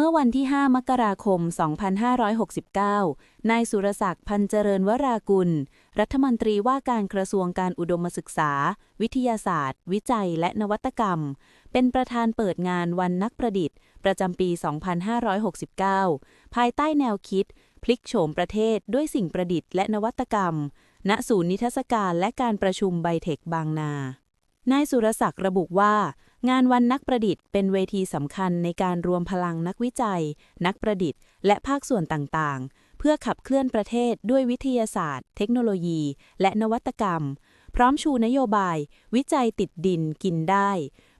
เมื่อวันที่ 5 มกราคม 2569 นายสุรศักดิ์พันเจริญวรากุล รัฐมนตรีว่าการกระทรวงการอุดมศึกษา วิทยาศาสตร์ วิจัยและนวัตกรรม เป็นประธานเปิดงานวันนักประดิษฐ์ ประจำปี 2569 ภายใต้แนวคิด พลิกโฉมประเทศด้วยสิ่งประดิษฐ์และนวัตกรรม ณ ศูนย์นิทรรศการและการประชุมไบเทคบางนา นายสุรศักดิ์ระบุว่า งานวันนักประดิษฐ์เป็นเวทีสำคัญในการรวมพลังนักวิจัย นักประดิษฐ์ และภาคส่วนต่างๆ เพื่อขับเคลื่อนประเทศด้วยวิทยาศาสตร์ เทคโนโลยี และนวัตกรรม พร้อมชูนโยบาย วิจัยติดดินกินได้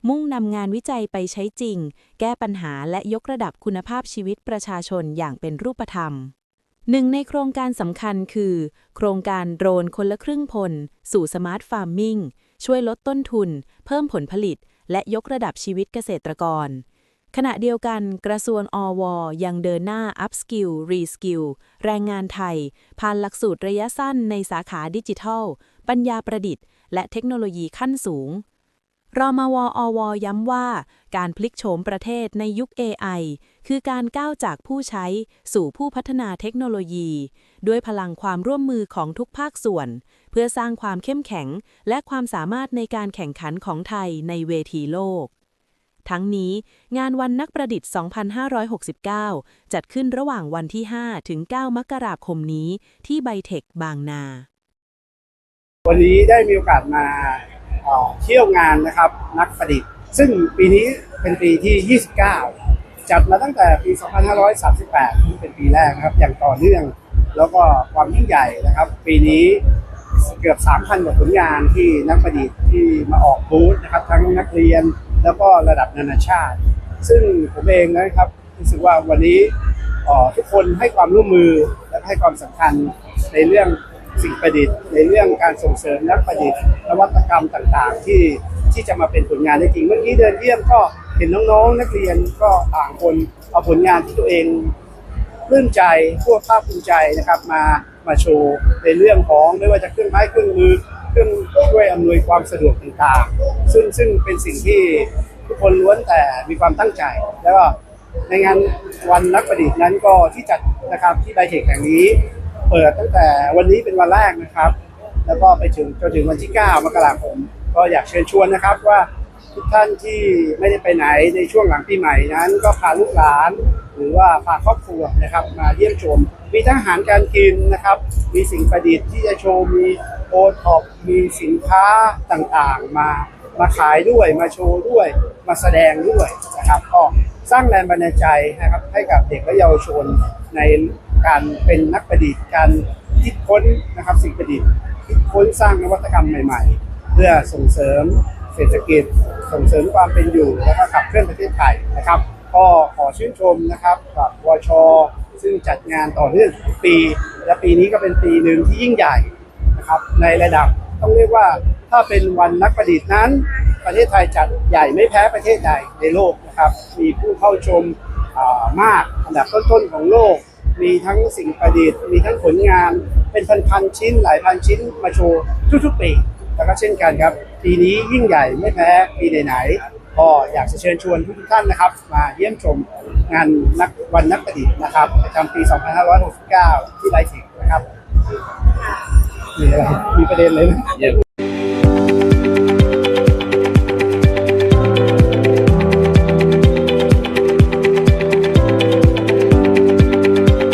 มุ่งนำงานวิจัยไปใช้จริง แก้ปัญหาและยกระดับคุณภาพชีวิตประชาชนอย่างเป็นรูปธรรมหนึ่งในโครงการสำคัญคือ โครงการโดรนคนละครึ่งพล สู่สมาร์ทฟาร์มมิงช่วยลดต้นทุน เพิ่มผลผลิต และยกระดับชีวิตเกษตรกร ขณะเดียวกันกระทรวงอว ยังเดินหน้า upskill reskill แรงงานไทย ผ่านหลักสูตรระยะสั้นในสาขาดิจิทัล ปัญญาประดิษฐ์ และเทคโนโลยีขั้นสูง รมวอวย้ำว่า การพลิกโฉมประเทศในยุค AI คือการก้าวจากผู้ใช้สู่ผู้พัฒนาเทคโนโลยี ด้วยพลังความร่วมมือของทุกภาคส่วน เพื่อสร้างความเข้มแข็ง และความสามารถในการแข่งขันของไทยในเวทีโลก ทั้งนี้ งานวันนักประดิษฐ์ 2569 จัดขึ้นระหว่างวันที่ 5 ถึง 9 มกราคมนี้ที่ไบเทคบางนา วันนี้ได้มีโอกาสมา เที่ยวงานนะครับนักประดิษฐ์ ซึ่งปีนี้เป็นปีที่ 29 จัดมาตั้งแต่ปี 2538ที่เป็นปีแรกนะครับ อย่างต่อเนื่อง แล้วก็ความยิ่งใหญ่นะครับ ปีนี้เกือบ 3,000 กว่าผลงานที่นักประดิษฐ์ที่มาออกบูธนะครับ ทั้งนักเรียนแล้วก็ระดับนานาชาติ ซึ่งผมเองนะครับรู้สึกว่าวันนี้ทุกคนให้ความร่วมมือและให้ความสำคัญในเรื่อง สิ่งประดิษฐ์ในเรื่องการส่งเสริมนักประดิษฐ์นวัตกรรมต่างๆ ที่ที่จะมาเป็นผลงานได้จริง เมื่อกี้เดินเยี่ยมก็เห็นน้องๆ นักเรียนก็ต่างคนเอาผลงานที่ตัวเองปลื้มใจพวกภาคภูมิใจนะครับมามาโชว์ในเรื่องของไม่ว่าจะเครื่องไม้เครื่องมือเครื่องช่วยอำนวยความสะดวกต่างๆ ซึ่งซึ่งเป็นสิ่งที่ทุกคนล้วนแต่มีความตั้งใจ แล้วก็ในงานวันนักประดิษฐ์นั้นก็ที่จัดนะครับที่ไบเทคแห่งนี้ เปิดตั้งแต่วันนี้เป็นวันแรกนะครับ แล้วก็ไปถึงจนถึงวันที่ 9 มกราคม ก็อยากเชิญชวนนะครับว่าทุกท่านที่ไม่ได้ไปไหนในช่วงหลังปีใหม่นั้น ก็พาลูกหลาน หรือว่าพาครอบครัวนะครับ มาเยี่ยมชม มีทั้งอาหารการกินนะครับ มีสิ่งประดิษฐ์ที่จะโชว์มีโอท็อปมีสินค้าต่างๆ มามาขายด้วยมาโชว์ด้วย มาแสดงด้วยนะครับก็สร้างแรงบันดาลใจนะครับให้กับเด็กและเยาวชนใน การเป็นนักประดิษฐ์การคิดค้นนะครับสิ่งประดิษฐ์คิดค้นสร้างนวัตกรรมใหม่ ๆ เพื่อส่งเสริมเศรษฐกิจ ส่งเสริมความเป็นอยู่และก็ขับเคลื่อนประเทศไทยนะครับ ก็ขอชื่นชมนะครับกับวช ซึ่งจัดงานต่อเนื่องปี และปีนี้ก็เป็นปีหนึ่งที่ยิ่งใหญ่นะครับในระดับต้องเรียกว่าถ้าเป็นวันนักประดิษฐ์นั้น ประเทศไทยจัดใหญ่ไม่แพ้ประเทศใดในโลกนะครับ มีผู้เข้าชมมากอันดับต้นๆของโลก มีทั้งสิ่งประดิษฐ์ มีทั้งผลงานเป็นพันๆชิ้นหลายพันชิ้นมาโชว์ทุกๆปีแล้วก็เช่นกันครับ ปีนี้ยิ่งใหญ่ไม่แพ้ปีไหนๆก็อยากจะเชิญชวนทุกท่านนะครับ มาเยี่ยมชมงานนักวันนักประดิษฐ์นะครับประจำปี 2569 ที่ไลฟ์สิกนะครับมีอะไรมีประเด็นเลยไหม